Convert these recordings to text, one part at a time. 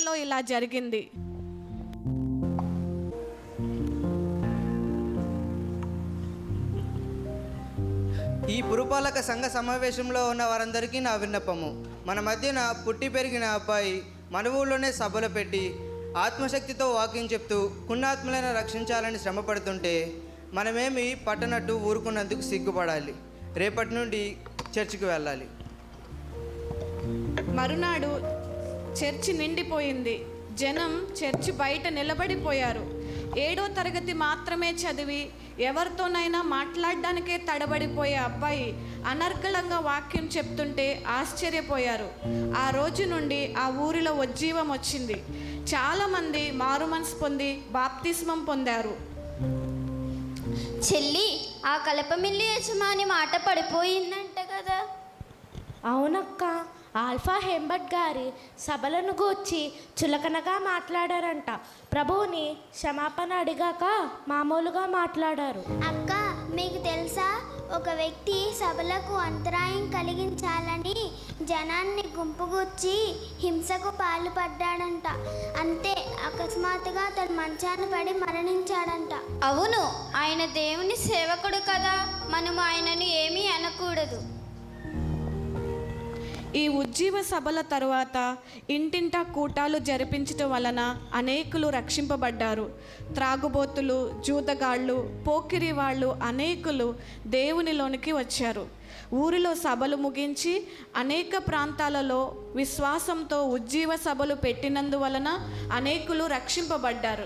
ఇంతలో ఇలా జరిగింది. ఈ పురపాలక సంఘ సమావేశంలో ఉన్న వారందరికీ నా విన్నపము. మన మధ్యన పుట్టి పెరిగిన అబ్బాయి మన ఊళ్ళోనే సభలు పెట్టి ఆత్మశక్తితో వాకింగ్ చెప్తూ కున్నాత్మలను రక్షించాలని శ్రమపడుతుంటే మనమేమి పట్టనట్టు ఊరుకున్నందుకు సిగ్గుపడాలి. రేపటి నుండి చర్చికి వెళ్ళాలి. మరునాడు చర్చి నిండిపోయింది. జనం చర్చి బయట నిలబడిపోయారు. ఏడో తరగతి మాత్రమే చదివి ఎవరితోనైనా మాట్లాడడానికే తడబడిపోయే అబ్బాయి అనర్గళంగా వాక్యం చెప్తుంటే ఆశ్చర్యపోయారు. ఆ రోజు నుండి ఆ ఊరిలో ఉజ్జీవం వచ్చింది. చాలామంది మారుమనసు పొంది బాప్తిస్మం పొందారు. చెల్లి ఆ కలపమిల్లి యజమాని మాట పడిపోయిందంట కదా. అవునక్క. ఆల్ఫా హెంబట్ గారి సభలను గూర్చి చులకనగా మాట్లాడారంట. ప్రభువుని క్షమాపణ అడిగాక మామూలుగా మాట్లాడారు. అక్క మీకు తెలుసా? ఒక వ్యక్తి సభలకు అంతరాయం కలిగించాలని జనాన్ని గుంపుగూర్చి హింసకు పాల్పడ్డాడంట. అంతే అకస్మాత్తుగా అతడు మంచాన పడి మరణించాడంట. అవును ఆయన దేవుని సేవకుడు కదా. మనము ఆయనను ఏమీ అనకూడదు. ఈ ఉజ్జీవ సభల తరువాత ఇంటింటా కూటాలు జరిపించటం వలన అనేకులు రక్షింపబడ్డారు. త్రాగుబోతులు జూదగాళ్ళు పోకిరి వాళ్ళు అనేకులు దేవునిలోనికి వచ్చారు. ఊరిలో సభలు ముగించి అనేక ప్రాంతాలలో విశ్వాసంతో ఉజ్జీవ సభలు పెట్టినందువలన అనేకులు రక్షింపబడ్డారు.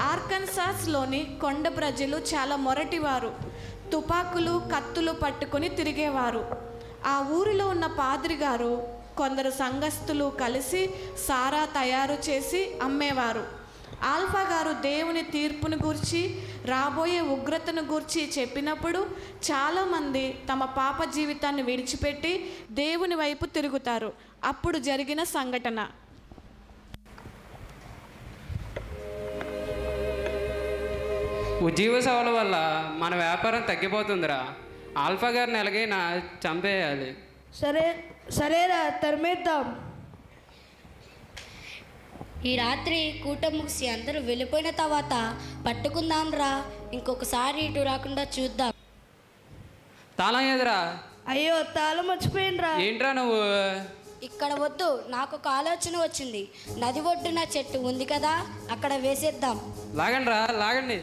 ఆర్కన్సాస్లోని కొండ ప్రజలు చాలా మొరటివారు. తుపాకులు కత్తులు పట్టుకొని తిరిగేవారు. ఆ ఊరిలో ఉన్న పాద్రి గారు కొందరు సంఘస్థులు కలిసి సారా తయారు చేసి అమ్మేవారు. ఆల్ఫా గారు దేవుని తీర్పును గూర్చి రాబోయే ఉగ్రతను గూర్చి చెప్పినప్పుడు చాలామంది తమ పాప జీవితాన్ని విడిచిపెట్టి దేవుని వైపు తిరుగుతారు. అప్పుడు జరిగిన సంఘటన. ఉద్యోగ సేవల వల్ల మన వ్యాపారం తగ్గిపోతుందిరా. ఆల్ఫా గారిని ఎలాగైనా చంపేయాలి. సరే సరేరా తరిమేద్దాం. ఈ రాత్రి కూట ముగిసి అందరూ వెళ్ళిపోయిన తర్వాత పట్టుకుందాం రా ఇంకొకసారి ఇటు రాకుండా చూద్దాం. తాళం ఎదురా అయ్యో తాళం మర్చిపోయినరా. ఏంట్రా నువ్వు? ఇక్కడ వద్దు నాకు ఒక ఆలోచన వచ్చింది. నది ఒడ్డున చెట్టు ఉంది కదా అక్కడ వేసేద్దాం. లాగండి రా లాగండి.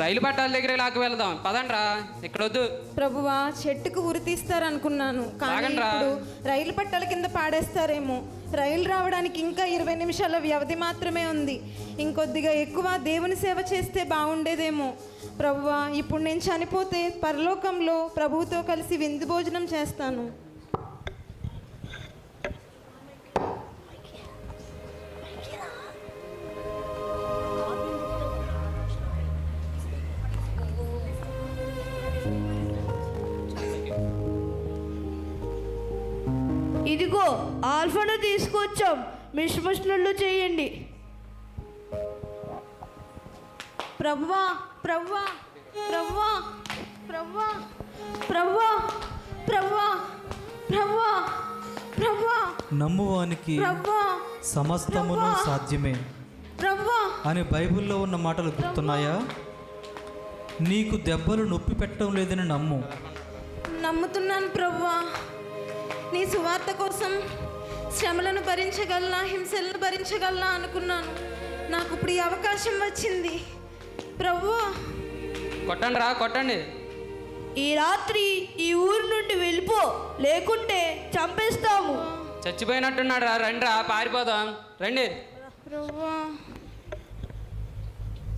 రైలు పట్టాల దగ్గర లాక్కు వెళ్దాం. పదండ్రా. ఇక్కడ వద్దు ప్రభువా చెట్టుకు ఉరి తీస్తారనుకున్నాను. కానీ ఆగండ్రా. ఇప్పుడు రైలు పట్టాల కింద పాడేస్తారేమో. రైలు రావడానికి ఇంకా ఇరవై నిమిషాల వ్యవధి మాత్రమే ఉంది. ఇంకొద్దిగా ఎక్కువ దేవుని సేవ చేస్తే బాగుండేదేమో. ప్రభువా ఇప్పుడు నేను చనిపోతే పరలోకంలో ప్రభువుతో కలిసి విందు భోజనం చేస్తాను. ఆల్ఫాను తీసుకొచ్చాం. మిష్మిష్లు చేయండి. ప్రభువా ప్రభువా ప్రభువా ప్రభువా ప్రభువా ప్రభువా ప్రభువా ప్రభువా నమ్మువానికి ప్రభువా సమస్తమును. సాధ్యమే. ప్రభువా అని బైబిల్లో ఉన్న మాటలు గుర్తున్నాయా? నీకు దెబ్బలు నొప్పి పెట్టడం లేదని నమ్ము. నమ్ముతున్నాను ప్రభువా నీ సువార్త కోసం శ్రమలను భరించగలనా హింసలను భరించగలనా అనుకున్నాను. నాకు ఇప్పుడు ఈ అవకాశం వచ్చింది. ప్రభువా. కొట్టండి రా కొట్టండి. ఈ రాత్రి ఈ ఊరు నుండి వెళ్ళిపో లేకుంటే చంపేస్తాము. చచ్చిపోయినట్టున్నాడు రా రండి రా పారిపోదాం. రండి. ప్రభువా.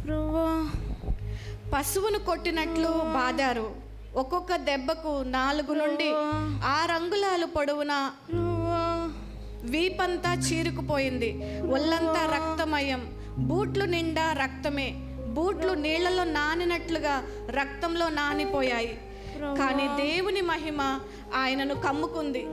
ప్రభువా. పశువును కొట్టినట్లు బాదారు. ఒక్కొక్క దెబ్బకు నాలుగు నుండి ఆరు అంగుళాలు పొడవున? వీపంతా చీరుకుపోయింది. ఒళ్ళంతా రక్తమయం. బూట్లు నిండా రక్తమే. బూట్లు నీళ్ళలో నానినట్లుగా రక్తంలో నానిపోయాయి. కానీ దేవుని మహిమ ఆయనను కమ్ముకుంది.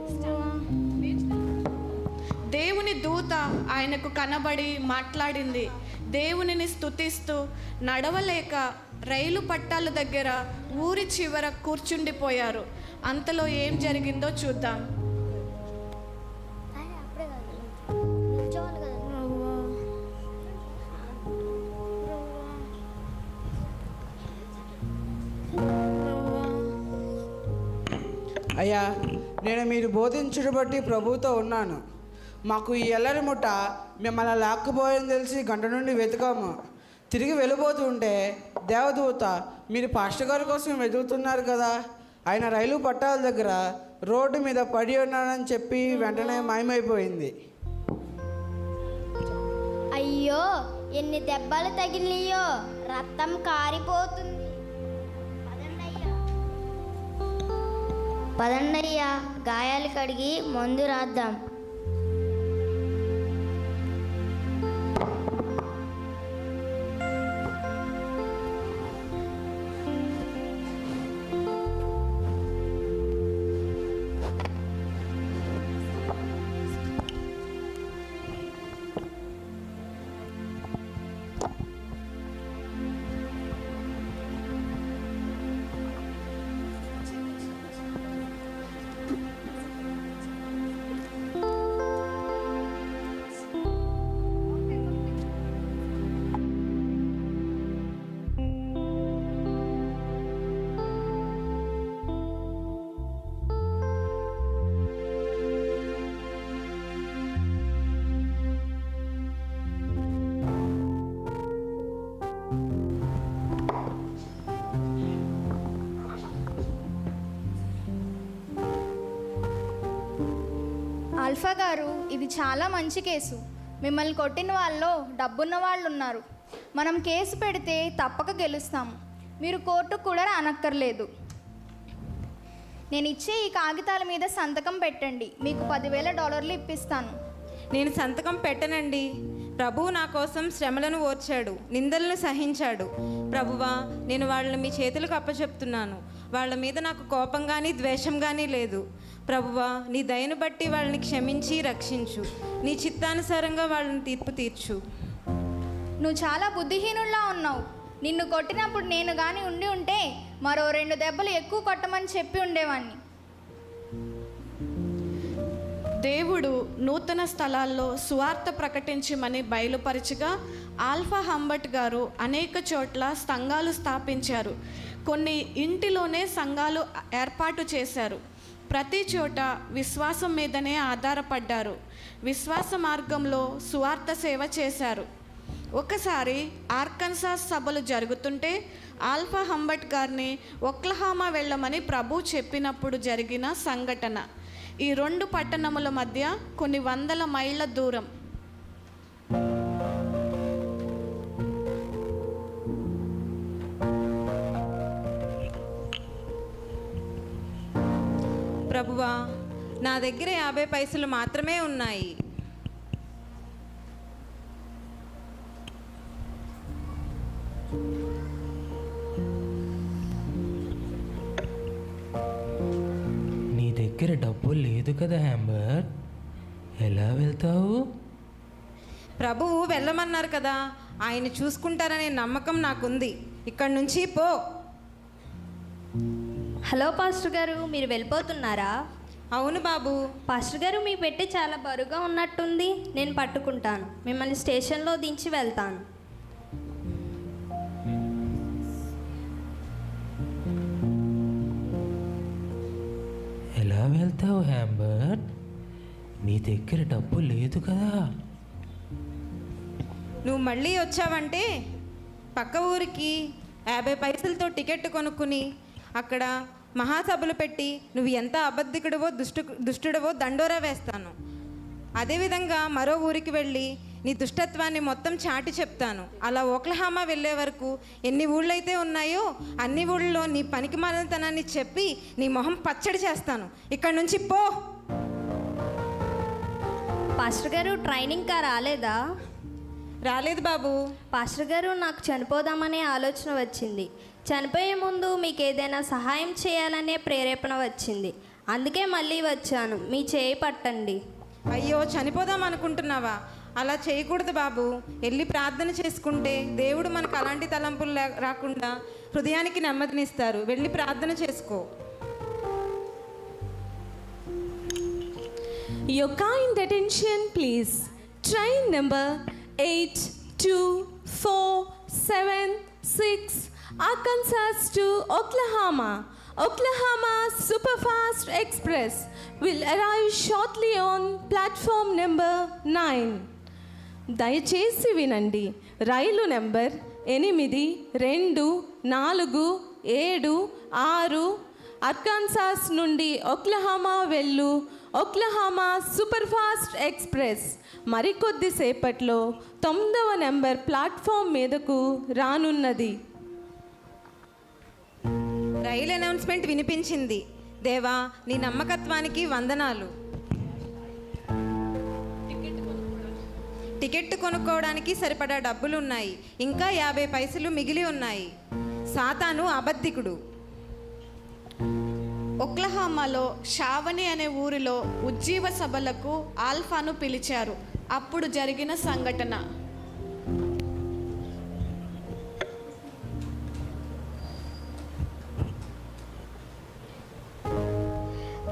దేవుని దూత ఆయనకు కనబడి మాట్లాడింది. దేవునిని స్తుతిస్తూ నడవలేక రైలు పట్టాల దగ్గర ఊరి చివర కూర్చుండిపోయారు. అంతలో ఏం జరిగిందో చూద్దాం. అయ్యా నేను మీరు బోధించుడు బట్టి ప్రభుతో ఉన్నాను. మాకు ఈ ఎల్లరి ముఠ మిమ్మల్ని లాక్కుపోయని తెలిసి గంట నుండి వెతికాము. తిరిగి వెళ్ళిపోతుంటే దేవదూత మీరు పాస్టర్ గారి కోసం వెతుకుతున్నారు కదా? ఆయన రైలు పట్టాల దగ్గర రోడ్డు మీద పడి ఉన్నానని చెప్పి వెంటనే మాయమైపోయింది. అయ్యో ఎన్ని దెబ్బలు తగిలియో రక్తం కారిపోతుంది. పదండయ్యా గాయాలు కడిగి మందు రాద్దాం. ఆల్ఫా గారు ఇది చాలా మంచి కేసు. మిమ్మల్ని కొట్టిన వాళ్ళలో డబ్బున్న వాళ్ళు ఉన్నారు మనం కేసు పెడితే తప్పక గెలుస్తాము. మీరు కోర్టుకు కూడా రానక్కర్లేదు. నేను ఇచ్చే ఈ కాగితాల మీద సంతకం పెట్టండి. మీకు పదివేల డాలర్లు ఇప్పిస్తాను. నేను సంతకం పెట్టనండి. ప్రభువు నా కోసం శ్రమలను ఓర్చాడు నిందలను సహించాడు. ప్రభువా నేను వాళ్ళని మీ చేతులకు అప్పచెప్తున్నాను. వాళ్ళ మీద నాకు కోపం కానీ ద్వేషం కానీ లేదు. ప్రభువా నీ దయను బట్టి వాళ్ళని క్షమించి రక్షించు. నీ చిత్తానుసారంగా వాళ్ళని తీర్పు తీర్చు. నువ్వు చాలా బుద్ధిహీనుల్లా ఉన్నావు. నిన్ను కొట్టినప్పుడు నేను కానీ ఉండి ఉంటే మరో రెండు దెబ్బలు ఎక్కువ కొట్టమని చెప్పి ఉండేవాడిని దేవుడు నూతన స్థలాల్లో సువార్త ప్రకటించమని బయలుపరచగా ఆల్ఫా హంబట్ గారు అనేక చోట్ల సంఘాలు స్థాపించారు. కొన్ని ఇంటిలోనే సంఘాలు ఏర్పాటు చేశారు. ప్రతి చోట విశ్వాసం మీదనే ఆధారపడ్డారు. విశ్వాస మార్గంలో సువార్త సేవ చేశారు. ఒకసారి ఆర్కన్సాస్ సభలు జరుగుతుంటే ఆల్ఫా హంబట్ గారిని ఒక్లహామా వెళ్ళమని ప్రభు చెప్పినప్పుడు జరిగిన సంఘటన. ఈ రెండు పట్టణముల మధ్య కొన్ని వందల మైళ్ళ దూరం. ప్రభువా నా దగ్గర యాభై పైసలు మాత్రమే ఉన్నాయి. డబ్బు లేదు కదా హ్యాంబర్ ఎలా వెళ్తావు? ప్రభువు వెళ్ళమన్నారు కదా. ఆయన చూసుకుంటారనే నమ్మకం నాకుంది. ఇక్కడి నుంచి పో. హలో పాస్టర్ గారు మీరు వెళ్ళిపోతున్నారా? అవును బాబు. పాస్టర్ గారు మీ పెట్టి చాలా బరువుగా ఉన్నట్టుంది. నేను పట్టుకుంటాను. మిమ్మల్ని స్టేషన్లో దించి వెళ్తాను. వెళ్తావు హ్యాంబర్ నీ దగ్గర డబ్బు లేదు కదా. నువ్వు మళ్ళీ వచ్చావంటే పక్క ఊరికి యాభై పైసలతో టికెట్ కొనుక్కుని అక్కడ మహాసభలు పెట్టి నువ్వు ఎంత అబద్ధికుడవో దుష్టు దుష్టుడవో దండోరా వేస్తాను. అదేవిధంగా మరో ఊరికి వెళ్ళి నీ దుష్టత్వాన్ని మొత్తం చాటి చెప్తాను. అలా ఓక్లహామా వెళ్ళే వరకు ఎన్ని ఊళ్ళైతే ఉన్నాయో అన్ని ఊళ్ళలో నీ పనికి మాలినతనాన్ని చెప్పి నీ మొహం పచ్చడి చేస్తాను. ఇక్కడ నుంచి పో. పాస్టర్ గారు ట్రైనింగ్ కా రాలేదా? రాలేదు బాబు. పాస్టర్ గారు నాకు చనిపోదామనే ఆలోచన వచ్చింది. చనిపోయే ముందు మీకు ఏదైనా సహాయం చేయాలనే ప్రేరేపణ వచ్చింది. అందుకే మళ్ళీ వచ్చాను. మీ చేయి పట్టండి. అయ్యో చనిపోదాం అనుకుంటున్నావా? అలా చేయకూడదు బాబు. వెళ్ళి ప్రార్థన చేసుకుంటే దేవుడు మనకు అలాంటి తలంపులు రాకుండా హృదయానికి నెమ్మదినిస్తారు. వెళ్ళి ప్రార్థన చేసుకో. Your kind attention please train number eight two four seven six Arkansas to Oklahoma Oklahoma super fast express will arrive shortly on platform number nine దయచేసి వినండి. రైలు నెంబర్ ఎనిమిది రెండు నాలుగు ఏడు ఆరు అర్కాన్సాస్ నుండి ఒక్లహామా వెళ్ళు. Oklahoma superfast express. మరికొద్దిసేపట్లో తొమ్మిదవ నెంబర్ ప్లాట్ఫామ్ మీదకు రానున్నది. రైలు అనౌన్స్మెంట్ వినిపించింది. దేవా నీ నమ్మకత్వానికి వందనాలు. టికెట్ కొనుక్కోవడానికి సరిపడా డబ్బులు ఉన్నాయి ఇంకా యాభై పైసలు మిగిలి ఉన్నాయి. సాతాను అబద్ధికుడు. ఒక్లహామాలో షావని అనే ఊరిలో ఉజ్జీవ సభలకు ఆల్ఫాను పిలిచారు. అప్పుడు జరిగిన సంఘటన.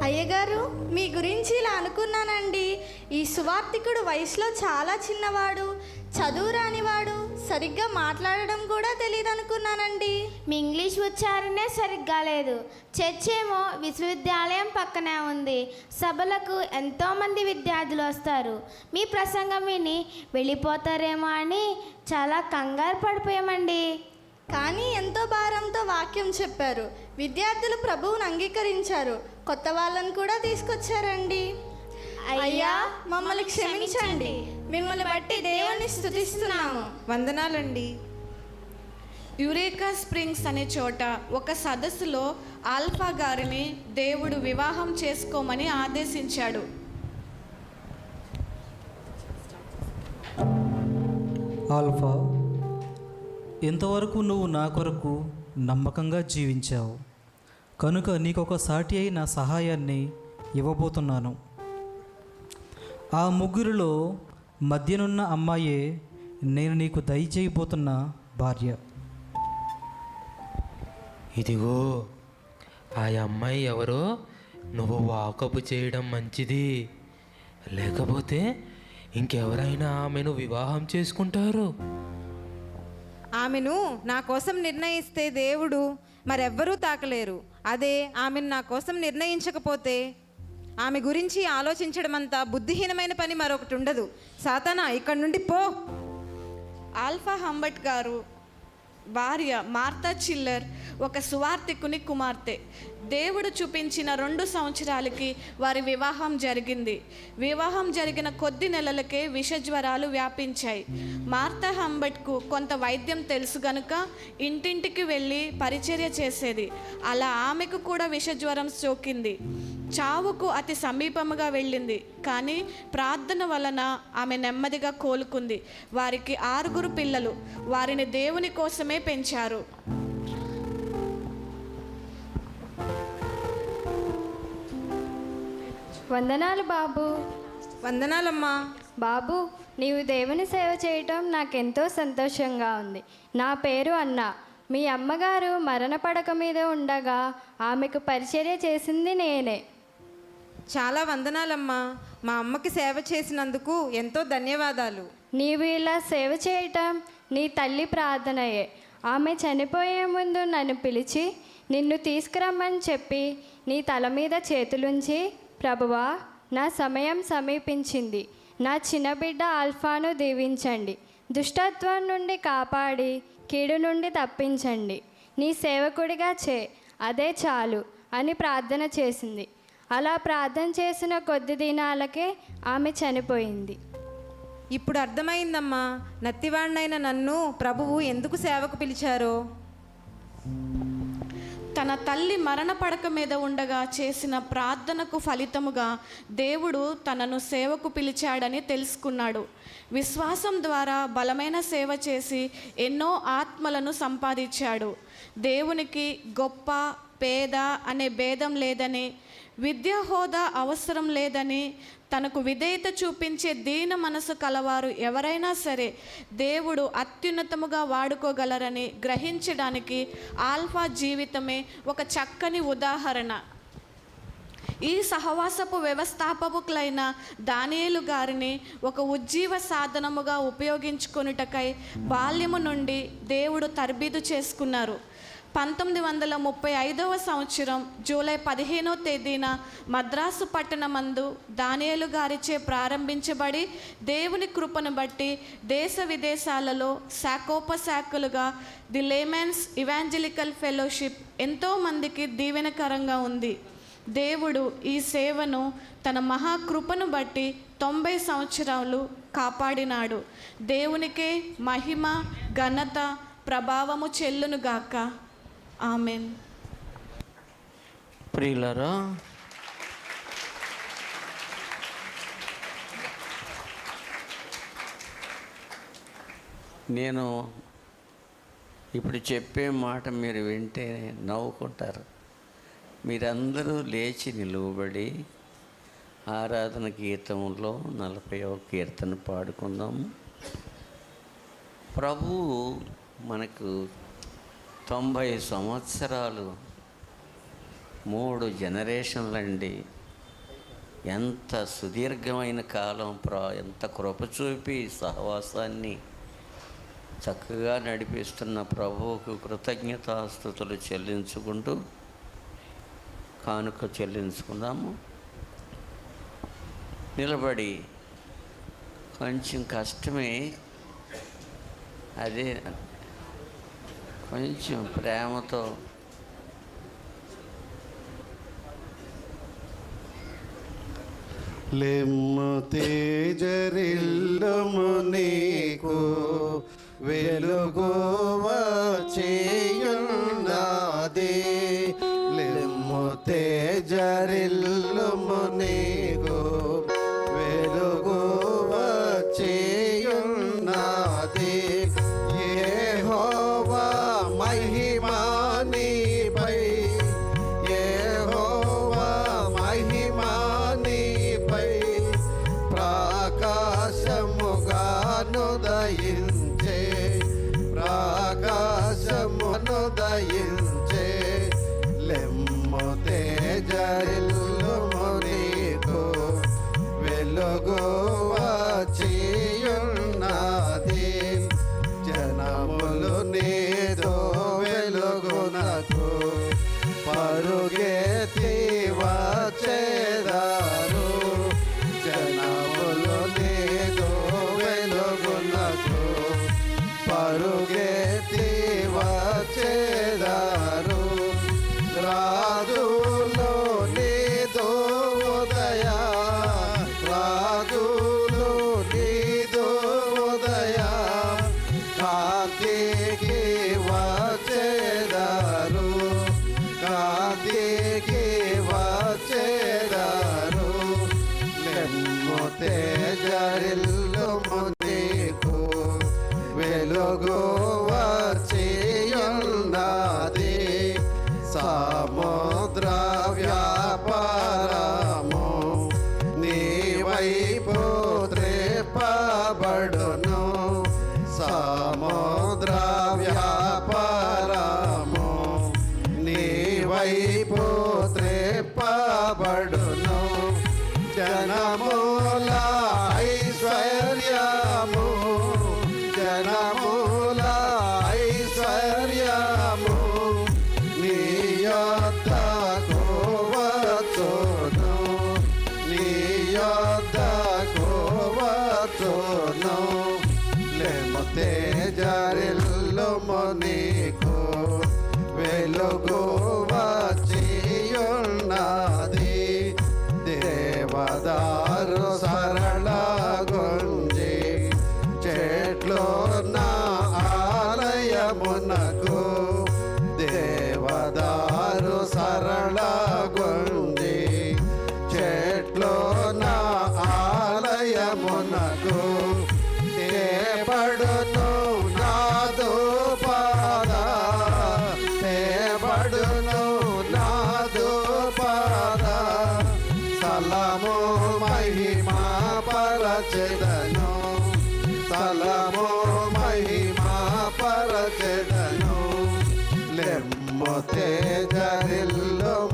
అయ్యగారు మీ గురించి ఇలా అనుకున్నానండి. ఈ సువార్థికుడు వయసులో చాలా చిన్నవాడు చదువు రానివాడు సరిగ్గా మాట్లాడడం కూడా తెలియదు అనుకున్నానండి మీ ఇంగ్లీష్ ఉచ్చారణే సరిగ్గా లేదు. చర్చ్ ఏమో విశ్వవిద్యాలయం పక్కనే ఉంది. సభలకు ఎంతోమంది విద్యార్థులు వస్తారు. మీ ప్రసంగం విని వెళ్ళిపోతారేమో అని చాలా కంగారు పడిపోయామండి. కానీ ఎంతో భారంతో వాక్యం చెప్పారు. విద్యార్థులు ప్రభువును అంగీకరించారు. కొత్త వాళ్ళని కూడా తీసుకొచ్చారండి. అయ్యా మమ్మల్ని క్షమించండి. మిమ్మల్ని బట్టి దేవుణ్ణి స్తుతిస్తున్నాము. వందనాలండి. యురేకా స్ప్రింగ్స్ అనే చోట ఒక సదస్సులో ఆల్ఫా గారిని దేవుడు వివాహం చేసుకోమని ఆదేశించాడు. ఆల్ఫా ఇంతవరకు నువ్వు నా కొరకు నమ్మకంగా జీవించావు. కనుక నీకొక సాటి అయిన సహాయాన్ని ఇవ్వబోతున్నాను. ఆ ముగ్గురిలో మధ్యనున్న అమ్మాయే నేను నీకు దయచేయబోతున్న భార్య. ఇదిగో ఆ అమ్మాయి ఎవరో నువ్వు వాకపు చేయడం మంచిది. లేకపోతే ఇంకెవరైనా ఆమెను వివాహం చేసుకుంటారు? ఆమెను నా కోసం నిర్ణయిస్తే దేవుడు మరెవ్వరూ తాకలేరు. అదే ఆమెను నా కోసం నిర్ణయించకపోతే ఆమె గురించి ఆలోచించడం అంతా బుద్ధిహీనమైన పని మరొకటి ఉండదు. సాతానా ఇక్కడి నుండి పో. ఆల్ఫా హంబట్ గారు భార్య మార్తా చిల్లర్ ఒక సువార్థికుని కుమార్తె. దేవుడు చూపించిన రెండు సంవత్సరాలకి వారి వివాహం జరిగింది. వివాహం జరిగిన కొద్ది నెలలకే విషజ్వరాలు వ్యాపించాయి. మార్తా హంబట్కు కొంత వైద్యం తెలుసు గనుక ఇంటింటికి వెళ్ళి పరిచర్య చేసేది. అలా ఆమెకు కూడా విషజ్వరం సోకింది. చావుకు అతి సమీపముగా వెళ్ళింది. కానీ ప్రార్థన వలన ఆమె నెమ్మదిగా కోలుకుంది. వారికి ఆరుగురు పిల్లలు. వారిని దేవుని కోసమే పెంచారు. వందనాలు బాబు. వందనాలమ్మా. బాబు నీవు దేవుని సేవ చేయటం నాకెంతో సంతోషంగా ఉంది. నా పేరు అన్న. మీ అమ్మగారు మరణ పడక మీద ఉండగా ఆమెకు పరిచర్య చేసింది నేనే. చాలా వందనాలమ్మా. మా అమ్మకి సేవ చేసినందుకు ఎంతో ధన్యవాదాలు. నీవు ఇలా సేవ చేయటం నీ తల్లి ప్రార్థనయే. ఆమె చనిపోయే ముందు నన్ను పిలిచి నిన్ను తీసుకురమ్మని చెప్పి నీ తల మీద చేతులుంచి ప్రభువా నా సమయం సమీపించింది. నా చిన్న బిడ్డ ఆల్ఫాను దీవించండి. దుష్టత్వం నుండి కాపాడి కీడు నుండి తప్పించండి. నీ సేవకుడిగా చే అదే చాలు అని ప్రార్థన చేసింది. అలా ప్రార్థన చేసిన కొద్ది దినాలకే ఆమె చనిపోయింది. ఇప్పుడు అర్థమైందమ్మా నత్తివాణ్ణైన నన్ను ప్రభువు ఎందుకు సేవకు పిలిచారో? తన తల్లి మరణ పడక మీద ఉండగా చేసిన ప్రార్థనకు ఫలితముగా దేవుడు తనను సేవకు పిలిచాడని తెలుసుకున్నాడు. విశ్వాసం ద్వారా బలమైన సేవ చేసి ఎన్నో ఆత్మలను సంపాదించాడు. దేవునికి గొప్ప పేద అనే భేదం లేదని విద్యా హోదా అవసరం లేదని తనకు విధేయత చూపించే దీన మనసు కలవారు ఎవరైనా సరే దేవుడు అత్యున్నతముగా వాడుకోగలరని గ్రహించడానికి ఆల్ఫా జీవితమే ఒక చక్కని ఉదాహరణ. ఈ సహవాసపు వ్యవస్థాపకులైన దానియేలు గారిని ఒక ఉజ్జీవ సాధనముగా ఉపయోగించుకొనుటకై బాల్యము నుండి దేవుడు తర్బీదు చేసుకున్నారు. పంతొమ్మిది వందల ముప్పై ఐదవ సంవత్సరం జూలై పదిహేనో తేదీన మద్రాసు పట్టణమందు దానియలు గారిచే ప్రారంభించబడి దేవుని కృపను బట్టి దేశ విదేశాలలో శాఖోపశాఖలుగా ది లేమెన్స్ ఇవాంజలికల్ ఫెలోషిప్ ఎంతో మందికి దీవెనకరంగా ఉంది. దేవుడు ఈ సేవను తన మహాకృపను బట్టి తొంభై సంవత్సరాలు కాపాడినాడు. దేవునికే మహిమ ఘనత ప్రభావము చెల్లునుగాక ఆమెన్. ప్రియులరా నేను ఇప్పుడు చెప్పే మాట మీరు వింటే నవ్వుకుంటారు. మీరందరూ లేచి నిలువబడి ఆరాధన గీతంలో నలభైవ కీర్తన పాడుకుందాము ప్రభువు మనకు తొంభై సంవత్సరాలు మూడు జనరేషన్లండి. ఎంత సుదీర్ఘమైన కాలం ప్రా ఎంత కృప చూపి సహవాసాన్ని చక్కగా నడిపిస్తున్న ప్రభువుకు కృతజ్ఞతాస్థుతులు చెల్లించుకుంటూ కానుక చెల్లించుకుందాము. నిలబడి కొంచెం కష్టమే. అదే కొంచెం ప్రేమతో. లెమ్ము తేజరిల్లుము నీకు వెలుగువ చేయున్నది లెమ్ము తేజరిల్లుము వైపు తేజరిల్లుము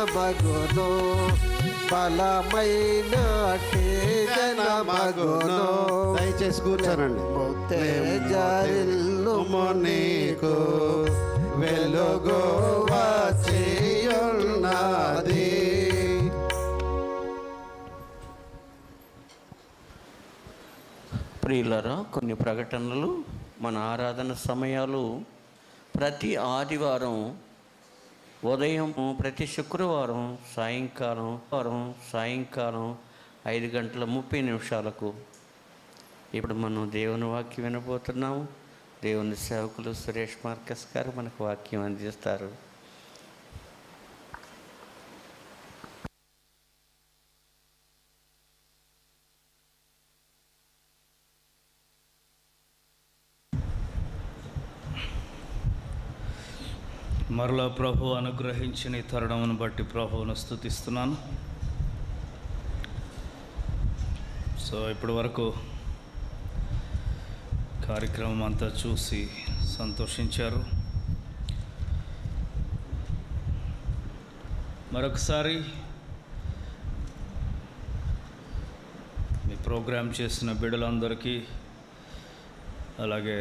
జనమగును బలమైన జనమగును దయచేసి కూర్చోనండి. తేజరిల్లుము నీకు వెలుగు వచ్చియున్నది. ప్రియులరా కొన్ని ప్రకటనలు మన ఆరాధన సమయాలు ప్రతి ఆదివారం ఉదయం ప్రతి శుక్రవారం సాయంకాలం వారం సాయంకాలం ఐదు గంటల ముప్పై నిమిషాలకు ఇప్పుడు మనం దేవుని వాక్యం వినబోతున్నాము. దేవుని సేవకులు సురేష్ మార్కస్ గారు మనకు వాక్యం అందిస్తారు. మరలా ప్రభు అనుగ్రహించిన ఈ తరుణమును బట్టి ప్రభువును స్థుతిస్తున్నాను సో ఇప్పటి వరకు కార్యక్రమం అంతా చూసి సంతోషించారు. మరొకసారి మీ ప్రోగ్రాం చేసిన బిడ్డలందరికీ అలాగే